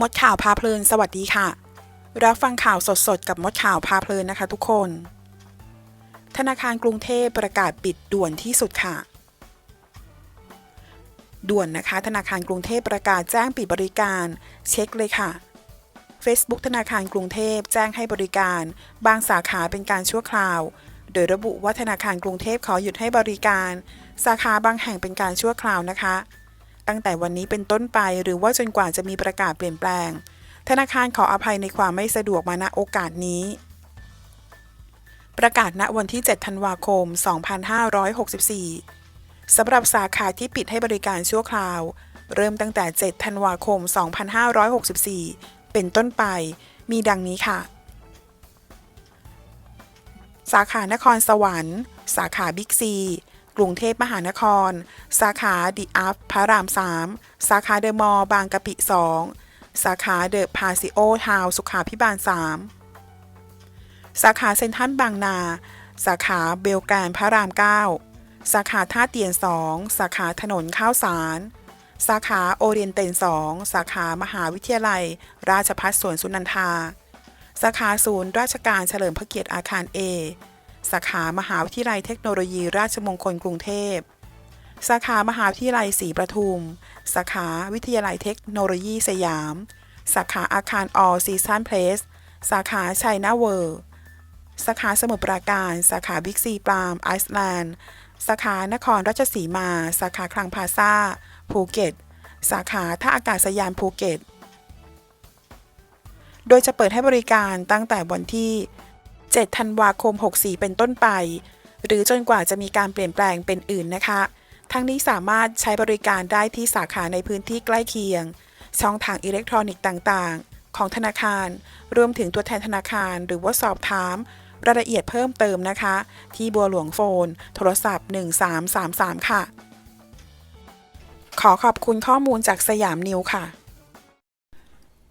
มดข่าวพาเพลิน สวัสดีค่ะ รับฟังข่าวสดๆ กับมดข่าวพาเพลินนะคะทุกคน ธนาคารกรุงเทพประกาศปิดด่วนที่สุดค่ะ ด่วนนะคะ ธนาคารกรุงเทพประกาศแจ้งปิดบริการ เช็คเลยค่ะ Facebook ธนาคารกรุงเทพแจ้งให้บริการ บางสาขาเป็นการชั่วคราว โดยระบุว่าธนาคารกรุงเทพขอหยุดให้บริการ สาขาบางแห่งเป็นการชั่วคราวนะคะ ตั้งแต่วันนี้เป็นต้นไปหรือว่าจนกว่าจะมีประกาศเปลี่ยนแปลง ธนาคารขออภัยในความไม่สะดวกมาณโอกาสนี้ ประกาศณวันที่ 7 ธันวาคม 2564 สำหรับสาขาที่ปิดให้บริการชั่วคราว เริ่มตั้งแต่ 7 ธันวาคม 2564 เป็นต้นไป มีดังนี้ค่ะ สาขานครสวรรค์ สาขาบิ๊กซี กรุงเทพมหานคร สาขาดีอัพพระราม 3 สาขาเดอะมอลล์บางกะปิ 2 สาขาเดอะพาซิโอทาวน์สุขาพิบาล 3 สาขาเซ็นทรัลบางนา สาขาเบลแการพระราม 9 สาขาท่าเตียน 2 สาขาถนนข้าวสาร สาขาโอเรียนเตน 2 สาขามหาวิทยาลัย ราชภัฏสวนสุนันทา สาขาศูนย์ราชการเฉลิมพระเกียรติอาคาร A สาขามหาวิทยาลัยเทคโนโลยี ราชมงคลกรุงเทพ สาขามหาวิทยาลัยศรีประทุม สาขาวิทยาลัยเทคโนโลยีสยาม สาขาอาคาร All Season Place สาขาชัยนาเวิร์ สาขาสมุทรปราการ สาขาบิ๊กซีปรามไอซ์แลนด์ สาขานครราชสีมา สาขาคลังพาซาภูเก็ต สาขาท่าอากาศยานภูเก็ต โดยจะเปิดให้บริการตั้งแต่วันที่ 7 ธันวาคม 64 เป็นต้นไป หรือจนกว่าจะมีการเปลี่ยนแปลงเป็นอื่นนะคะ ทั้งนี้สามารถใช้บริการได้ที่สาขาในพื้นที่ใกล้เคียง ช่องทางอิเล็กทรอนิกส์ต่างๆ ของธนาคาร รวมถึงตัวแทนธนาคาร หรือว่าสอบถาม รายละเอียดเพิ่มเติมนะคะ ที่บัวหลวงโฟน โทรศัพท์ 1333 ค่ะ ขอขอบคุณข้อมูลจากสยามนิวค่ะ